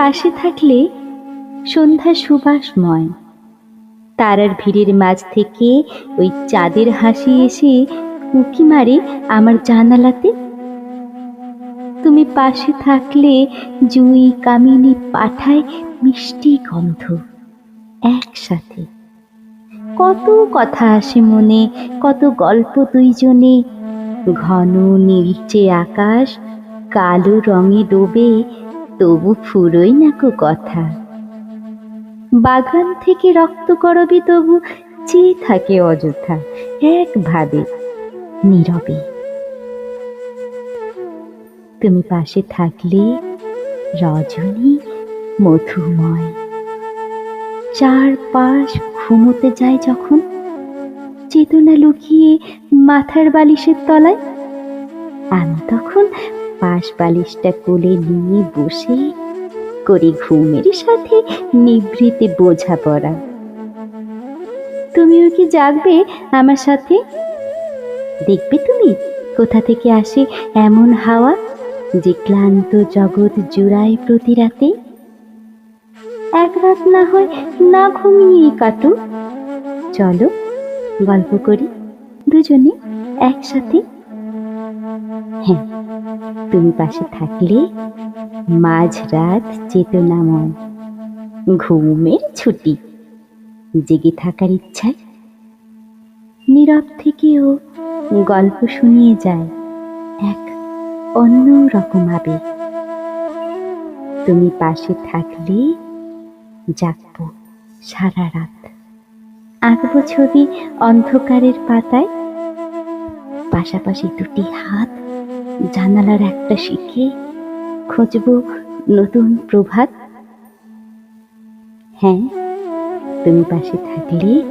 পাশে থাকলে সন্ধ্যা সুবাসময়। তারার ভিড়ের মাঝ থেকে ওই চাঁদের হাসি এসে উকি মারে আমার জানালাতে। তুমি পাশে থাকলে জুই কামিনী পাঠায় মিষ্টি গন্ধ একসাথে। কত কথা আসে মনে, কত গল্প দুইজনে। ঘন নীলচে আকাশ, কালো রঙে ডোবে তবু ফুরোই না কো কথা। বাগান থেকে রক্ত করবি তবু চেয়ে থাকে অযথা একভাবে নীরবে। তুমি পাশে থাকলে রজনী মধুময়। চারপাশ ঘুমোতে যায় যখন, চেতনা লুকিয়ে মাথার বালিশের তলায়, আমি তখন পাশ বালিশটা কোলে নিয়ে বসে করি ঘুমের সাথে নিভৃতে বোঝাপড়া তুমিও কি জাগবে আমার সাথে? দেখবে তুমি? কোথা থেকে আসে এমন হাওয়া যে ক্লান্ত জগৎ জুড়ায় প্রতি রাতে? এক রাত না হয় না ঘুমিয়েই কাটুক চলো, গল্প করি দুজনে একসাথে। হ্যাঁ। তুমি পাশে থাকলে মাঝরাত চেতনাময়। ঘুমের ছুটি। জেগে থাকার ইচ্ছায় নীরব থেকেও গল্প শুনিয়ে যায় এক অন্য রকম আবেগ। তুমি পাশে থাকলে জাগবো সারা রাত। আঁকবো ছবি অন্ধকারের পাতায়। পাশাপাশি দুটি হাত জানালার একটা শিখে খুঁজবো নতুন প্রভাত। হ্যাঁ তুমি পাশে থাকলে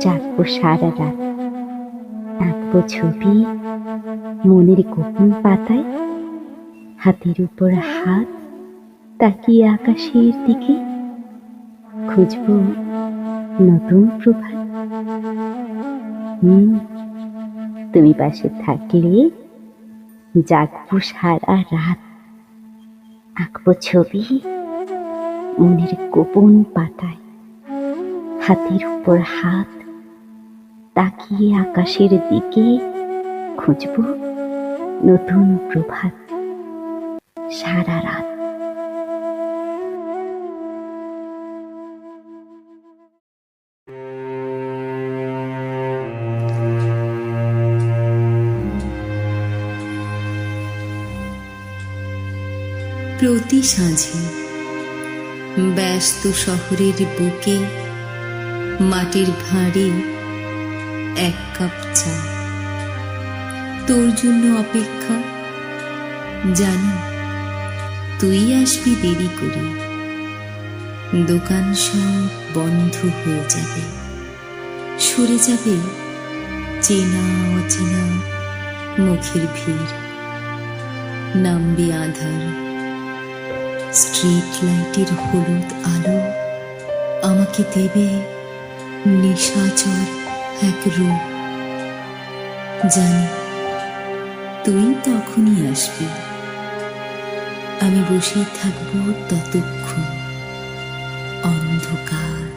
জাগবো সারা রাত। আঁকবো ছবি মনের গোপন পাতায়। হাতের উপর হাত তাকিয়ে আকাশের দিকে। খুঁজব নতুন প্রভাত। হুম, তুমি পাশে থাকলে জাগবো সারা রাত। আঁকবো ছবি মনের গোপন পাতায়। হাতের উপর হাত তাকিয়ে আকাশের দিকে খুঁজব নতুন প্রভাত। সারা রাত প্রতি সাঁঝে ব্যস্ত শহরের বুকে মাটির ভাঁড়ে এক কাপ চা। তোর জন্য অপেক্ষা, জানি তুই আসবি দেরি করে। দোকান সব বন্ধ হয়ে যাবে। সরে যাবে চেনা অচেনা মুখের ভিড়, নামবে আধার। স্ট্রিট লাইটের হলুদ আলো আমাকে দেবে নিশাচর এক রূপ। জানি, তুই তখনই আসবি। আমি বসেই থাকব ততক্ষণ। অন্ধকার।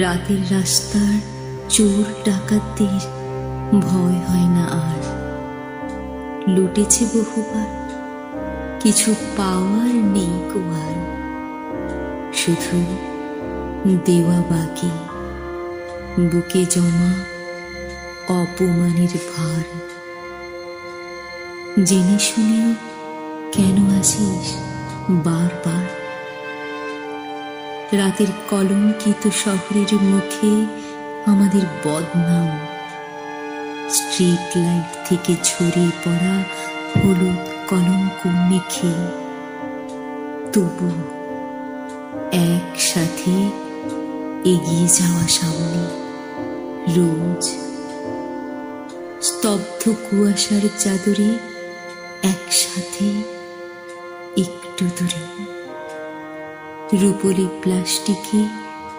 রাতের রাস্তার চোর ডাকাতদের ভয় হয় না আর। লুটেছে বহুবার। কিছু পাওয়ার নেই কুয়ার শুধু দেওয়া বাকি, বুকে জমা অপমানের ভার। জেনে শুনেও কেন আসিস বারবার? রাতের কলঙ্কিত শহরের মুখে আমাদের বদনাম। স্ট্রিট লাইট থেকে ছড়িয়ে পড়া হলুদ কলঙ্ক মেখে তবু একসাথে এগিয়ে যাওয়া সামনে। রোজ স্তব্ধ কুয়াশার চাদরে একসাথে একটু দূরে। রূপলি প্লাস্টিকে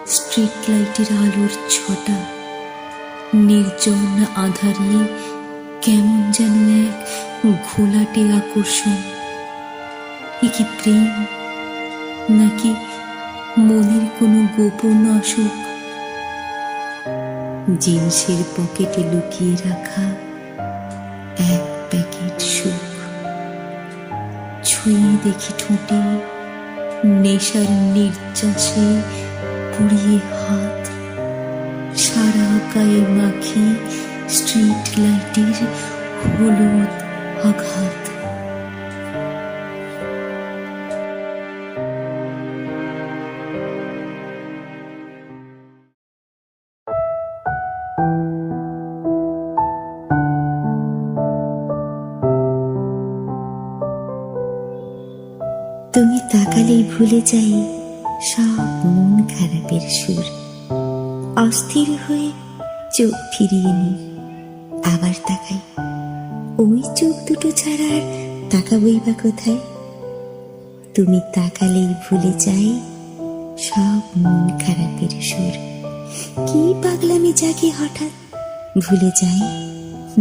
স্ট্রিট লাইটের আলোর ছটা নির্জন আধারে কেমন যেন এক ঘোলাটে আকর্ষণ। এ কি প্রেম? নাকি মনের কোনো গোপন অসুখ? জিন্সের পকেটে লুকিয়ে রাখা এক প্যাকেট সুখ। ছুঁয়ে দেখি ঠোঁটে নেশার নির্যাসে পুড়িয়ে হাত। সারা গায়ে মাখি স্ট্রিট লাইটের হলুদ আঘাত। তুমি তাকালেই ভুলে যাই সব মন খারাপের সুর। অস্থির হয়ে চোখ ফিরিয়ে নি আবার তাকাই। ওই চোখ দুটো ছাড়া আর তাকাবই বা কোথায়? তুমি তাকালেই ভুলে যাই সব মন খারাপের সুর। কি পাগলামি জাগে হঠাৎ? ভুলে যাই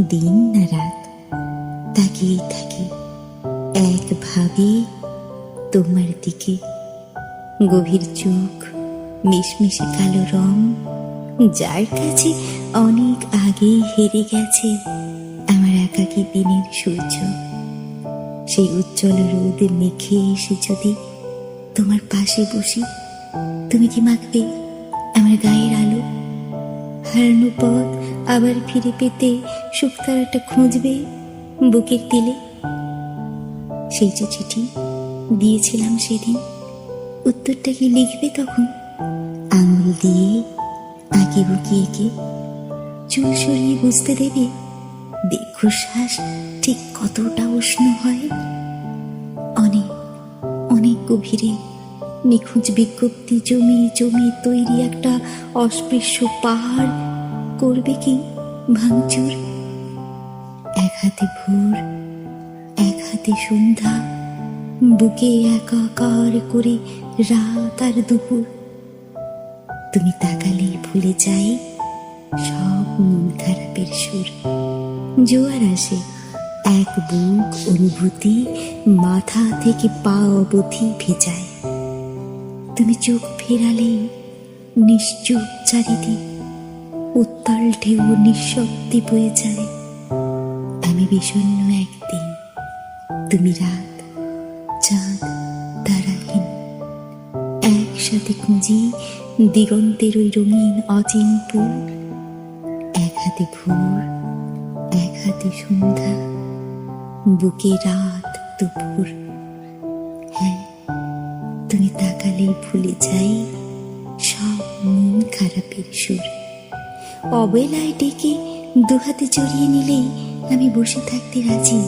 দিন না রাত। তাকিয়েই থাকি একভাবে তোমার দিকে। গভীর চোখ, মিশমিশে কালো রং, যার কাছে অনেক আগেই হেরে গেছে। একাকী দিনের সূর্য। সেই উজ্জ্বল রোদ মেখে এসে যদি তোমার পাশে বসি, তুমি কি মাখবে আমার গায়ের আলো? হারানো পথ আবার ফিরে পেতে শুকতারাটা খুঁজবে বুকের দিলে সেই যে চিঠি দিয়েছিলাম সেদিন, উত্তরটা কি লিখবে তখন? আঙুল দিয়ে, আঁকে বুকে এঁকে, চুল সরিয়ে বুঝতে দেবে দীর্ঘশ্বাস ঠিক কতটা উষ্ণ হয়? অনেক অনেক গভীরে নিখোঁজ বিজ্ঞপ্তি জমিয়ে জমিয়ে তৈরি একটা অস্পৃশ্য পাহাড় করবে কি ভাঙচুর? এক হাতে ভোর, এক হাতে সন্ধ্যা, বুকে একাকার করে রাত আর দুপুর। তুমি তাকালেই ভুলে যাই সব মন খারাপের সুর। জোয়ার আসে। এক বুক অনুভূতি মাথা থেকে পা অবধি ভেজায়। তুমি চোখ ফেরালেই নিশ্চুপ চারিদিক, উত্তাল ঢেউ নিঃশব্দে বয়ে যায়। আমি বিষণ্ণ একদিন, তুমি রাত, চাঁদ, তারাহীন। একসাথে খুঁজি দিগন্তের ওই রঙিন অচিনপুর এক হাতে ভোর হাতে সন্ধ্যা, বুকে রাত, দুপুর। হ্যাঁ তুমি তাকালেই ভুলে যাই সব মন খারাপের সুর। অবেলায় ডেকে দুহাতে জড়িয়ে নিলেই আমি বসে থাকতে রাজি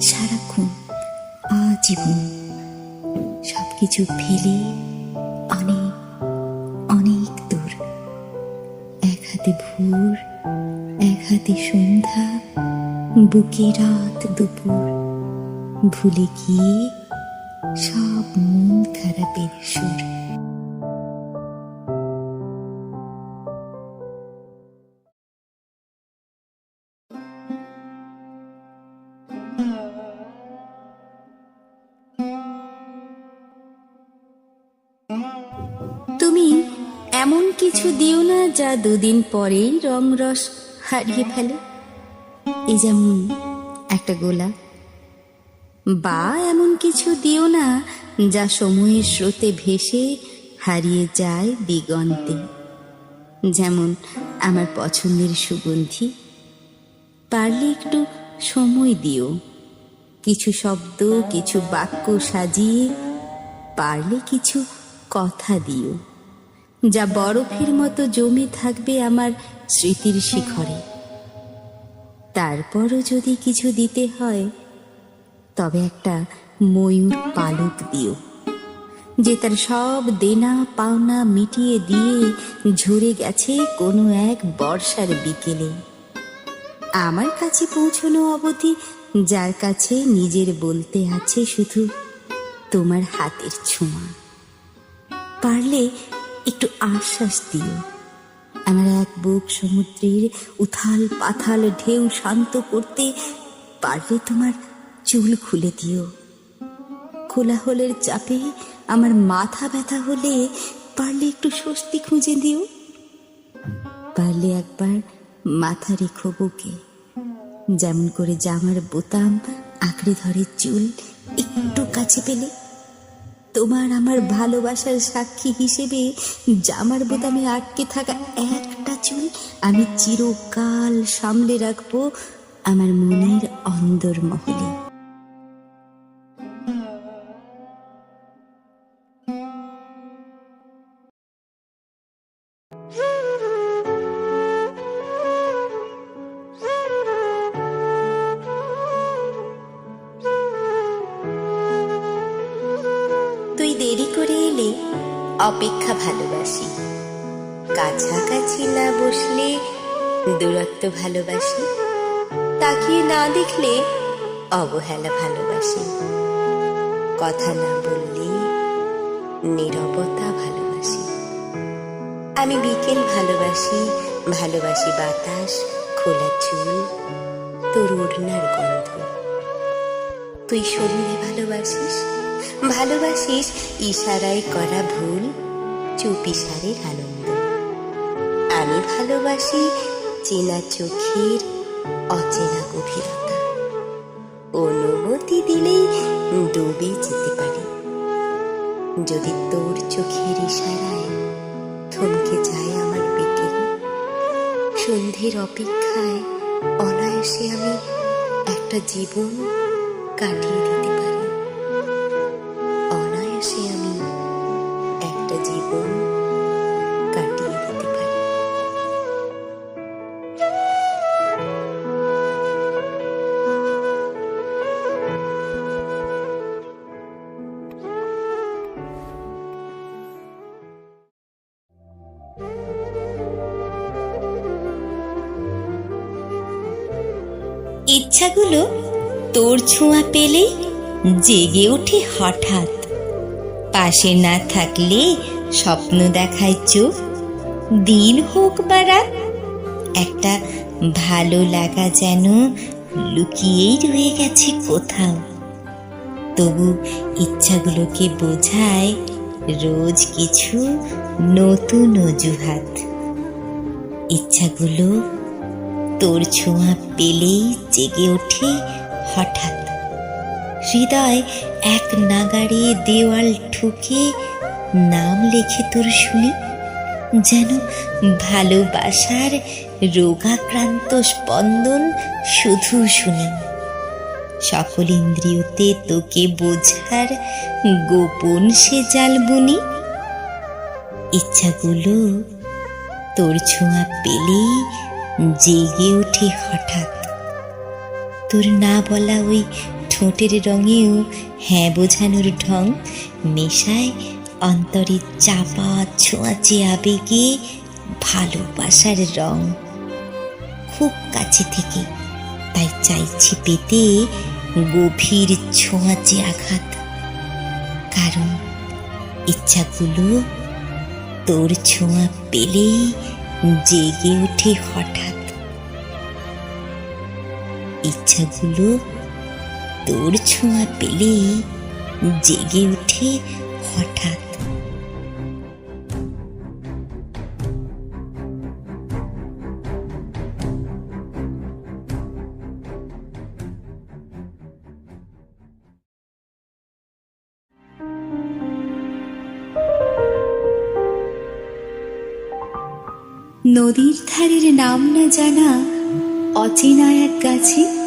সারাক্ষণ, আজীবন। সবকিছু ফেলে বুকে রাত দুপুর। ভুলে গিয়ে সব মন খারাপের সুর। তুমি এমন কিছু দিও না যা দুদিন পরেই রং রস হারিয়ে ফেলে। এই যেমন একটা গোলা। বা এমন কিছু দিও না যা সময়ের স্রোতে ভেসে হারিয়ে যায় দিগন্তে। যেমন আমার পছন্দের সুগন্ধি। পারলে একটু সময় দিও। কিছু শব্দ, কিছু বাক্য সাজিয়ে পারলে কিছু কথা দিও। যা বরফের মতো জমে থাকবে আমার স্মৃতির শিখরে। তারপরও যদি কিছু দিতে হয়, তবে একটা ময়ূর পালক দিও, যে তার সব দেনা পাওনা মিটিয়ে দিয়ে ঝরে গেছে কোনো এক বর্ষার বিকেলে। আমার কাছে পৌঁছনো অবধি যার কাছে নিজের বলতে আছে শুধু তোমার হাতের ছোঁয়া। পারলে একটু আশ্বাস দিও। আমার এক বুক সমুদ্রের উথাল পাথাল ঢেউ শান্ত করতে পারলে তোমার চুল খুলে দিও। কোলাহলের চাপে আমার মাথা ব্যথা হলে পারলে একটু স্বস্তি খুঁজে দিও। পারলে একবার মাথা রেখো বুকে। যেমন করে জামার বোতাম আঁকড়ে ধরে চুল একটু কাছে পেলে তোমার আমার ভালোবাসার সাক্ষী হিসেবে জামার বোতামে আটকে থাকা একটা চুল আমি চিরকাল সামলে রাখব আমার মনের অন্দর মহলে অপেক্ষা ভালোবাসি। কাছাকাছি না বসলে দূরত্ব ভালোবাসি। তাকিয়ে না দেখলে অবহেলা ভালোবাসি। কথা না বললে নীরবতা ভালোবাসি। আমি বিকেল ভালোবাসি ভালোবাসি বাতাস, খোলা চুল, তোর ওড়নার গন্ধ। তুই শরীরে ভালোবাসিস? ভালোবাসিস, ইশারায় করা ভুল, চুপ ইশারের আনন্দ। আমি ভালোবাসি চেনা চোখের অচেনা গভীরতা। অনুমতি দিলেই ডুবে যেতে পারি। যদি তোর চোখের ইশারায় থমকে যায় আমার বিকেল সন্ধ্যের অপেক্ষায় অনায়াসে আমি একটা জীবন অনায়াসে আমি একটা জীবন কাটিয়ে দিতে পারি। ইচ্ছাগুলো তোর ছোঁয়া পেলেই জেগে ওঠে হঠাৎ। পাশে না থাকলে স্বপ্ন দেখায় চোখ দিন হোক বা রাত, একটা ভালো লাগা যেন লুকিয়েই রয়ে গেছে কোথাও। তবু ইচ্ছাগুলোকে বোঝায় রোজ কিছু নতুন অজুহাত। ইচ্ছাগুলো তোর ছোঁয়া পেলেই জেগে ওঠে হঠাৎ। হৃদয় এক নাগাড়ে দেওয়াল ঠুকে নাম লেখে তোর শুনি। যেন ভালোবাসার রোগাক্রান্ত স্পন্দন শুধু শুনি। সকল ইন্দ্রিয়তে তোকে বোঝার গোপন সে জাল বুনি। ইচ্ছাগুলো তোর ছোঁয়া পেলেই জেগে ওঠে হঠাৎ। তোর না বলা ওই ঠোঁটের রঙেও হ্যাঁ বোঝানোর ঢং মেশায় অন্তরে চাপা ছোঁয়াচে আবেগে ভালোবাসার রং। খুব কাছে থেকে তাই চাইছি পেতে গভীর ছোঁয়াচে আঘাত। কারণ ইচ্ছাগুলো তোর ছোঁয়া পেলেই জেগে ওঠে হঠাৎ। ইচ্ছাগুলো তোর ছোঁয়া পেলেই জেগে উঠে হঠাৎ। নদীর ধারের নাম না জানা অচেনা এক গাছে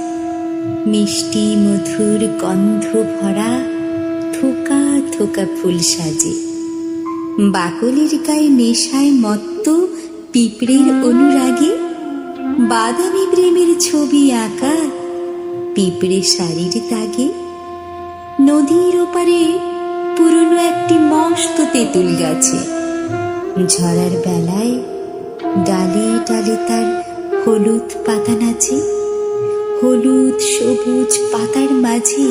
মিষ্টি মধুর গন্ধ ভরা থোকা থোকা ফুল সাজে। বাকলির গায়ে নেশায় মত্ত পিঁপড়ের অনুরাগে, বাদামি প্রেমের ছবি আঁকা পিঁপড়ে শাড়ির তাগে নদীর ওপারে পুরনো একটি মস্ত তেঁতুল গাছে, ঝরার বেলায় ডালে ডালে তার হলুদ পাতা নাচে। হলুদ সবুজ পাতার মাঝে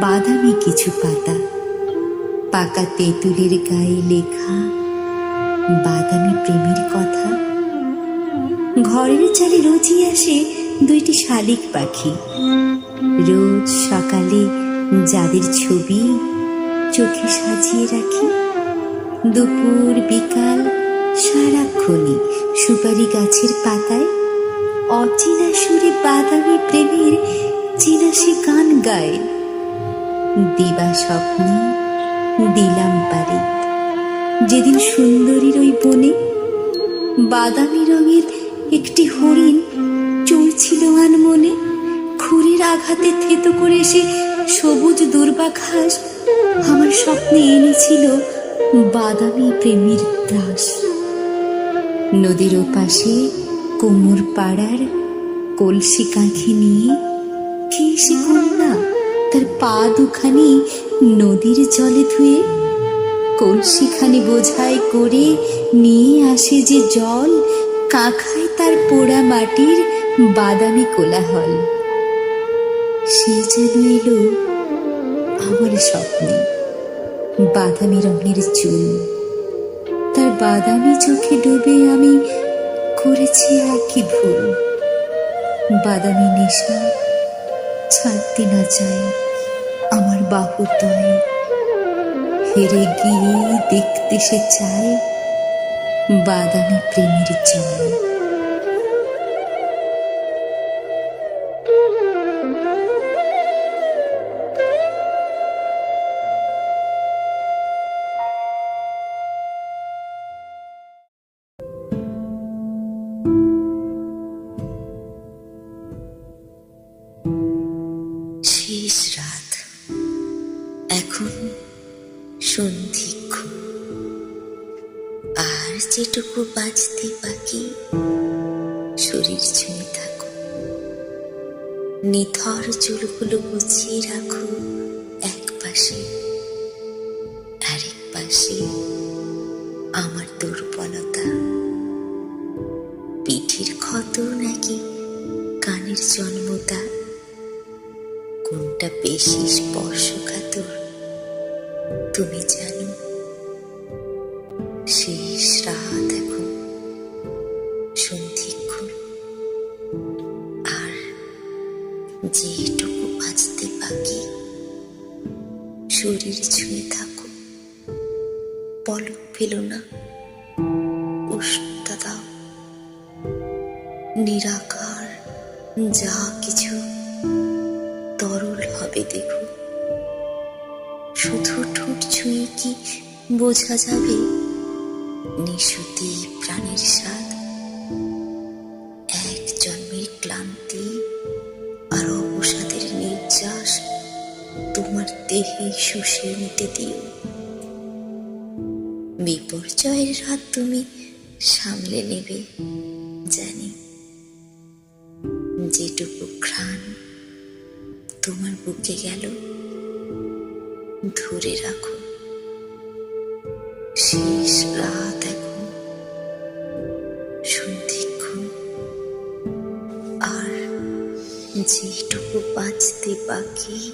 বাদামি কিছু পাতা। পাকা তেঁতুলের গায়ে লেখা বাদামি প্রেমের কথা। ঘরের চালে রোজই আসে দুইটি শালিক পাখি। রোজ সকালে যাদের ছবি চোখে সাজিয়ে রাখি। দুপুর, বিকাল, সারাক্ষণই সুপারি গাছের পাতায় অচেনা সুরে বাদামি প্রেমের চেনা সে গান গায়। দিবা স্বপ্নে দিলাম পারে যেদিন সুন্দরীর ওই বনে বাদামি রঙের একটি হরিণ চলছিল আনমনে খুরির আঘাতে থেতো করে সে সবুজ দুর্বা ঘাস আমার স্বপ্নে এনেছিল বাদামি প্রেমের দাস নদীর ওপাশে কোমর পাড়ার কলসি কাঁখে নিয়ে, কে সে কন্যা? তার পা দুখানি নদীর জলে ধুয়ে, কলসিখানি বোঝাই করে নিয়ে আসে যে জল, কাঁখায় তার পোড়া মাটির বাদামি কোলাহল। সে যেন এলো আমার স্বপ্নে, বাদামি রঙের চুল। তার বাদামি চোখে ডুবে আমি করেছি একই ভুল। বাদামি নেশা ছাড়তে না চায় আমার বাহুতয় হেরে গিয়ে দেখতে সে চায় বাদামি প্রেমের জয়। যেটুকু বাঁচতে বাকি, শরীর ছুঁয়ে থাকো। নিথর চুলগুলো গুছিয়ে রাখো এক পাশে, আরেক পাশে আমার দুর্বলতা। পিঠের ক্ষত নাকি কানের জন্মতা? কোনটা বেশি স্পর্শকাতর? যা কিছু তরল হবে, দেখো। শুধু ঠোঁট ছুঁয়ে কি বোঝা যাবে? নিশুতি প্রাণের স্বাদ। এক জন্মের ক্লান্তি আর অবসাদের নির্যাস তোমার দেহে শুষে নিতে দিও। বিপর্যয়ের রাত তুমি সামলে নেবে। বুকে গেল। ধরে রাখো। শেষ রাত এখন। সন্ধিক্ষণ। আর যেটুকু বাঁচতে বাকি